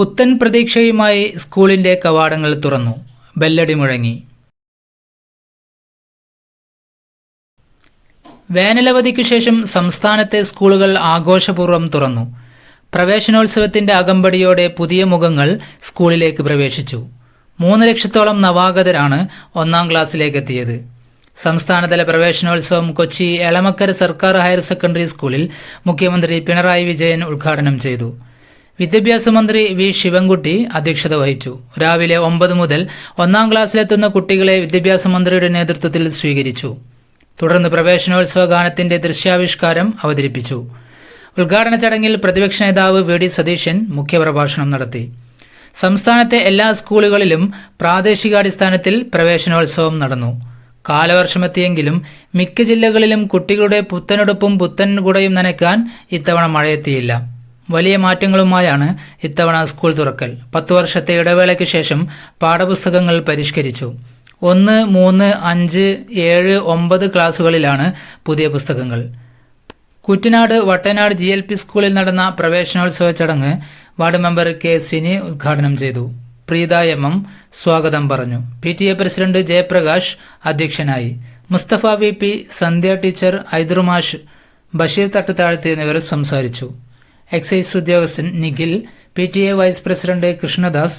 പുത്തൻ പ്രതീക്ഷയുമായി സ്കൂളിന്റെ കവാടങ്ങൾ തുറന്നു. ബെല്ലടി മുഴങ്ങി. വേനലവധിക്കു ശേഷം സംസ്ഥാനത്തെ സ്കൂളുകൾ ആഘോഷപൂർവം തുറന്നു. പ്രവേശനോത്സവത്തിന്റെ അകമ്പടിയോടെ പുതിയ മുഖങ്ങൾ സ്കൂളിലേക്ക് പ്രവേശിച്ചു. മൂന്ന് ലക്ഷത്തോളം നവാഗതരാണ് ഒന്നാം ക്ലാസ്സിലേക്ക് എത്തിയത് സംസ്ഥാനതല പ്രവേശനോത്സവം കൊച്ചി എളമക്കര സർക്കാർ ഹയർ സെക്കൻഡറി സ്കൂളിൽ മുഖ്യമന്ത്രി പിണറായി വിജയൻ ഉദ്ഘാടനം ചെയ്തു. വിദ്യാഭ്യാസ മന്ത്രി വി ശിവൻകുട്ടി അധ്യക്ഷത വഹിച്ചു. രാവിലെ ഒമ്പത് മുതൽ ഒന്നാം ക്ലാസ്സിലെത്തുന്ന കുട്ടികളെ വിദ്യാഭ്യാസ മന്ത്രിയുടെ നേതൃത്വത്തിൽ സ്വീകരിച്ചു. തുടർന്ന് പ്രവേശനോത്സവ ഗാനത്തിന്റെ ദൃശ്യാവിഷ്കാരം അവതരിപ്പിച്ചു. ഉദ്ഘാടന ചടങ്ങിൽ പ്രതിപക്ഷ നേതാവ് വി ഡി സതീശൻ മുഖ്യപ്രഭാഷണം നടത്തി. സംസ്ഥാനത്തെ എല്ലാ സ്കൂളുകളിലും പ്രാദേശികാടിസ്ഥാനത്തിൽ പ്രവേശനോത്സവം നടന്നു. കാലവർഷമെത്തിയെങ്കിലും മിക്ക ജില്ലകളിലും കുട്ടികളുടെ പുത്തനെടുപ്പും പുത്തൻ കുടയും നനയ്ക്കാൻ ഇത്തവണ മഴയെത്തിയില്ല. വലിയ മാറ്റങ്ങളുമായാണ് ഇത്തവണ സ്കൂൾ തുറക്കൽ. പത്തു വർഷത്തെ ഇടവേളയ്ക്ക് ശേഷം പാഠപുസ്തകങ്ങൾ പരിഷ്കരിച്ചു. ഒന്ന് മൂന്ന് അഞ്ച് ഏഴ് ഒമ്പത് ക്ലാസുകളിലാണ് പുതിയ പുസ്തകങ്ങൾ. Kuttanad Vattanad G L P സ്കൂളിൽ നടന്ന പ്രവേശനോത്സവ ചടങ്ങ് വാർഡ് മെമ്പർ കെ സിനി ഉദ്ഘാടനം ചെയ്തു. പ്രീത എം എം സ്വാഗതം പറഞ്ഞു. P T A president Jayaprakash അധ്യക്ഷനായി. Mustafa V P Sandhya teacher ഐദുറുമാഷ് Basheer തട്ടുതാഴ്ത്തി എന്നിവർ സംസാരിച്ചു. എക്സൈസ് ഉദ്യോഗസ്ഥൻ Nikhil P T A vice president Krishnadas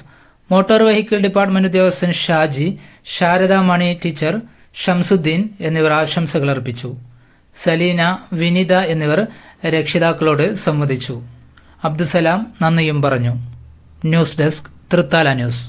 motor vehicle department ഉദ്യോഗസ്ഥൻ ഷാജി ശാരദ മണി ടീച്ചർ ഷംസുദ്ദീൻ എന്നിവർ ആശംസകൾ അർപ്പിച്ചു. സലീന വിനിത എന്നിവർ രക്ഷിതാക്കളോട് സംവദിച്ചു. അബ്ദുസലാം നന്ദിയും പറഞ്ഞു. News desk Thrithala news.